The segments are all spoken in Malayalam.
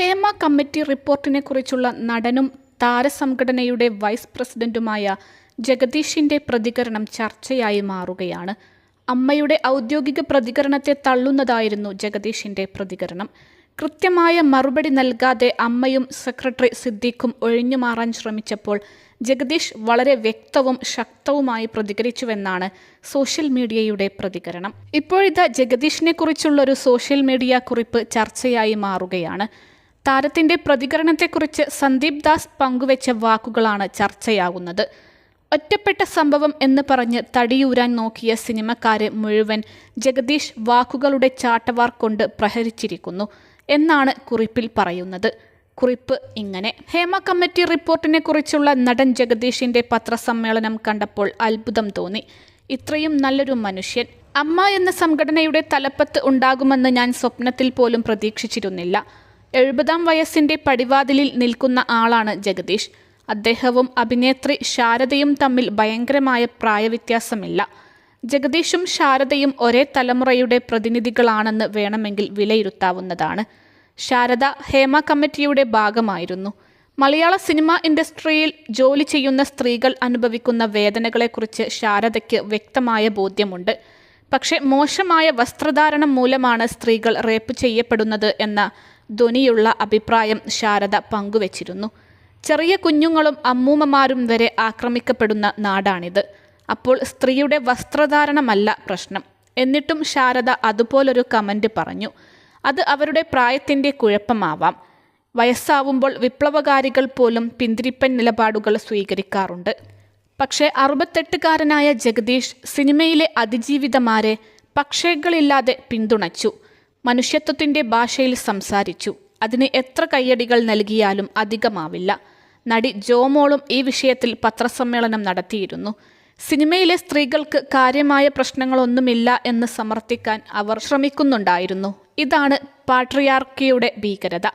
ഹേമ കമ്മിറ്റി റിപ്പോർട്ടിനെക്കുറിച്ചുള്ള നടനും താരസംഘടനയുടെ വൈസ് പ്രസിഡന്റുമായ ജഗദീഷിന്റെ പ്രതികരണം ചർച്ചയായി മാറുകയാണ്. അമ്മയുടെ ഔദ്യോഗിക പ്രതികരണത്തെ തള്ളുന്നതായിരുന്നു ജഗദീഷിന്റെ പ്രതികരണം. കൃത്യമായ മറുപടി നൽകാതെ അമ്മയും സെക്രട്ടറി സിദ്ദീഖും ഒഴിഞ്ഞുമാറാൻ ശ്രമിച്ചപ്പോൾ ജഗദീഷ് വളരെ വ്യക്തവും ശക്തവുമായി പ്രതികരിച്ചുവെന്നാണ് സോഷ്യൽ മീഡിയയുടെ പ്രതികരണം. ഇപ്പോഴിതാ ജഗദീഷിനെ ഒരു സോഷ്യൽ മീഡിയ കുറിപ്പ് ചർച്ചയായി മാറുകയാണ്. താരത്തിന്റെ പ്രതികരണത്തെക്കുറിച്ച് സന്ദീപ് ദാസ് പങ്കുവെച്ച വാക്കുകളാണ് ചർച്ചയാകുന്നത്. ഒറ്റപ്പെട്ട സംഭവം എന്ന് പറഞ്ഞ് തടിയൂരാൻ നോക്കിയ സിനിമക്കാരെ മുഴുവൻ ജഗദീഷ് വാക്കുകളുടെ ചാട്ടവാർ കൊണ്ട് പ്രഹരിച്ചിരിക്കുന്നു എന്നാണ് കുറിപ്പിൽ പറയുന്നത്. കുറിപ്പ് ഇങ്ങനെ. ഹേമ കമ്മിറ്റി റിപ്പോർട്ടിനെ കുറിച്ചുള്ള നടൻ ജഗദീഷിന്റെ പത്രസമ്മേളനം കണ്ടപ്പോൾ അത്ഭുതം തോന്നി. ഇത്രയും നല്ലൊരു മനുഷ്യൻ. അമ്മ എന്ന സംഘടനയുടെ തലപ്പത്ത് ഉണ്ടാകുമെന്ന് ഞാൻ സ്വപ്നത്തിൽ പോലും പ്രതീക്ഷിച്ചിരുന്നില്ല. എഴുപതാം വയസ്സിന്റെ പടിവാതിലിൽ നിൽക്കുന്ന ആളാണ് ജഗദീഷ്. അദ്ദേഹവും അഭിനേത്രി ശാരദയും തമ്മിൽ ഭയങ്കരമായ പ്രായവ്യത്യാസമില്ല. ജഗദീഷും ശാരദയും ഒരേ തലമുറയുടെ പ്രതിനിധികളാണെന്ന് വേണമെങ്കിൽ വിലയിരുത്താവുന്നതാണ്. ശാരദ ഹേമ കമ്മിറ്റിയുടെ ഭാഗമായിരുന്നു. മലയാള സിനിമാ ഇൻഡസ്ട്രിയിൽ ജോലി ചെയ്യുന്ന സ്ത്രീകൾ അനുഭവിക്കുന്ന വേദനകളെക്കുറിച്ച് ശാരദയ്ക്ക് വ്യക്തമായ ബോധ്യമുണ്ട്. പക്ഷേ മോശമായ വസ്ത്രധാരണം മൂലമാണ് സ്ത്രീകൾ റേപ്പ് ചെയ്യപ്പെടുന്നത് എന്ന ധ്വനിയുള്ള അഭിപ്രായം ശാരദ പങ്കുവച്ചിരുന്നു. ചെറിയ കുഞ്ഞുങ്ങളും അമ്മൂമ്മമാരും വരെ ആക്രമിക്കപ്പെടുന്ന നാടാണിത്. അപ്പോൾ സ്ത്രീയുടെ വസ്ത്രധാരണമല്ല പ്രശ്നം. എന്നിട്ടും ശാരദ അതുപോലൊരു കമന്റ് പറഞ്ഞു. അത് അവരുടെ പ്രായത്തിന്റെ കുഴപ്പമാവാം. വയസ്സാവുമ്പോൾ വിപ്ലവകാരികൾ പോലും പിന്തിരിപ്പൻ നിലപാടുകൾ സ്വീകരിക്കാറുണ്ട്. പക്ഷേ അറുപത്തെട്ടുകാരനായ ജഗദീഷ് സിനിമയിലെ അതിജീവിതമാരെ പക്ഷേകളില്ലാതെ പിന്തുണച്ചു. മനുഷ്യത്വത്തിന്റെ ഭാഷയിൽ സംസാരിച്ചു. അതിന് എത്ര കയ്യടികൾ നൽകിയാലും അധികമാവില്ല. നടി ജോമോളും ഈ വിഷയത്തിൽ പത്രസമ്മേളനം നടത്തിയിരുന്നു. സിനിമയിലെ സ്ത്രീകൾക്ക് കാര്യമായ പ്രശ്നങ്ങളൊന്നുമില്ല എന്ന് സമർത്ഥിക്കാൻ അവർ ശ്രമിക്കുന്നുണ്ടായിരുന്നു. ഇതാണ് പാട്രിയാർക്കിയുടെ ഭീകരത.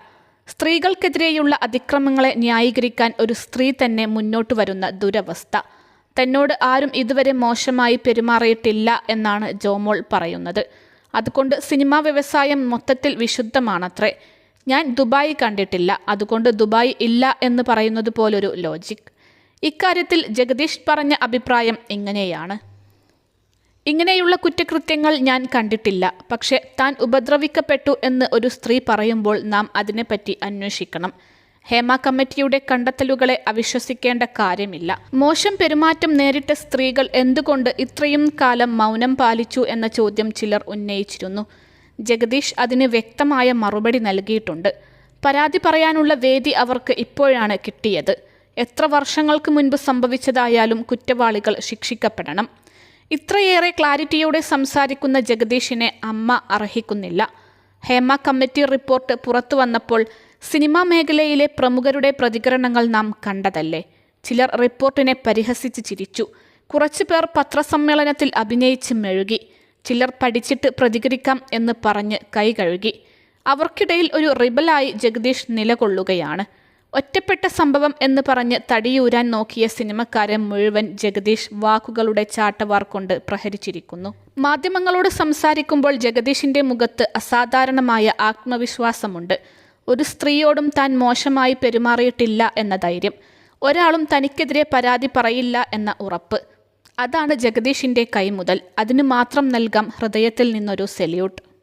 സ്ത്രീകൾക്കെതിരെയുള്ള അതിക്രമങ്ങളെ ന്യായീകരിക്കാൻ ഒരു സ്ത്രീ തന്നെ മുന്നോട്ട് വരുന്ന ദുരവസ്ഥ. തന്നോട് ആരും ഇതുവരെ മോശമായി പെരുമാറിയിട്ടില്ല എന്നാണ് ജോമോൾ പറയുന്നത്. അതുകൊണ്ട് സിനിമാ വ്യവസായം മൊത്തത്തിൽ വിശുദ്ധമാണത്രേ. ഞാൻ ദുബായ് കണ്ടിട്ടില്ല. അതുകൊണ്ട് ദുബായ് ഇല്ല എന്ന് പറയുന്നത് പോലൊരു ലോജിക് ഇക്കാര്യത്തിൽ ജഗദീഷ് പറഞ്ഞ അഭിപ്രായം ഇങ്ങനെയാണ്. ഇങ്ങനെയുള്ള കുറ്റകൃത്യങ്ങൾ ഞാൻ കണ്ടിട്ടില്ല. പക്ഷെ താൻ ഉപദ്രവിക്കപ്പെട്ടു എന്ന് ഒരു സ്ത്രീ പറയുമ്പോൾ നാം അതിനെപ്പറ്റി അന്വേഷിക്കണം. ഹേമ കമ്മിറ്റിയുടെ കണ്ടെത്തലുകളെ അവിശ്വസിക്കേണ്ട കാര്യമില്ല. മോശം പെരുമാറ്റം നേരിട്ട സ്ത്രീകൾ എന്തുകൊണ്ട് ഇത്രയും കാലം മൗനം പാലിച്ചു എന്ന ചോദ്യം ചിലർ ഉന്നയിച്ചിരുന്നു. ജഗദീഷ് അതിന് വ്യക്തമായ മറുപടി നൽകിയിട്ടുണ്ട്. പരാതി പറയാനുള്ള വേദി അവർക്ക് ഇപ്പോഴാണ് കിട്ടിയത്. എത്ര വർഷങ്ങൾക്ക് മുൻപ് സംഭവിച്ചതായാലും കുറ്റവാളികൾ ശിക്ഷിക്കപ്പെടണം. ഇത്രയേറെ ക്ലാരിറ്റിയോടെ സംസാരിക്കുന്ന ജഗദീഷിനെ അമ്മ അർഹിക്കുന്നില്ല. ഹേമ കമ്മിറ്റി റിപ്പോർട്ട് പുറത്തു വന്നപ്പോൾ സിനിമാ മേഖലയിലെ പ്രമുഖരുടെ പ്രതികരണങ്ങൾ നാം കണ്ടതല്ലേ? ചിലർ റിപ്പോർട്ടിനെ പരിഹസിച്ച് ചിരിച്ചു. കുറച്ചുപേർ പത്രസമ്മേളനത്തിൽ അഭിനയിച്ച് മെഴുകി. ചിലർ പഠിച്ചിട്ട് പ്രതികരിക്കാം എന്ന് പറഞ്ഞ് കൈ കഴുകി. അവർക്കിടയിൽ ഒരു റിബലായി ജഗദീഷ് നിലകൊള്ളുകയാണ്. ഒറ്റപ്പെട്ട സംഭവം എന്ന് പറഞ്ഞ് തടിയൂരാൻ നോക്കിയ സിനിമക്കാരെ മുഴുവൻ ജഗദീഷ് വാക്കുകളുടെ ചാട്ടവാർ കൊണ്ട് പ്രഹരിച്ചിരിക്കുന്നു. മാധ്യമങ്ങളോട് സംസാരിക്കുമ്പോൾ ജഗദീഷിന്റെ മുഖത്ത് അസാധാരണമായ ആത്മവിശ്വാസമുണ്ട്. ഒരു സ്ത്രീയോടും താൻ മോശമായി പെരുമാറിയിട്ടില്ല എന്ന ധൈര്യം. ഒരാളും തനിക്കെതിരെ പരാതി പറയില്ല എന്ന ഉറപ്പ്. അതാണ് ജഗദീഷിന്റെ കൈമുതൽ. അതിനു മാത്രം നൽകാം ഹൃദയത്തിൽ നിന്നൊരു സെല്യൂട്ട്.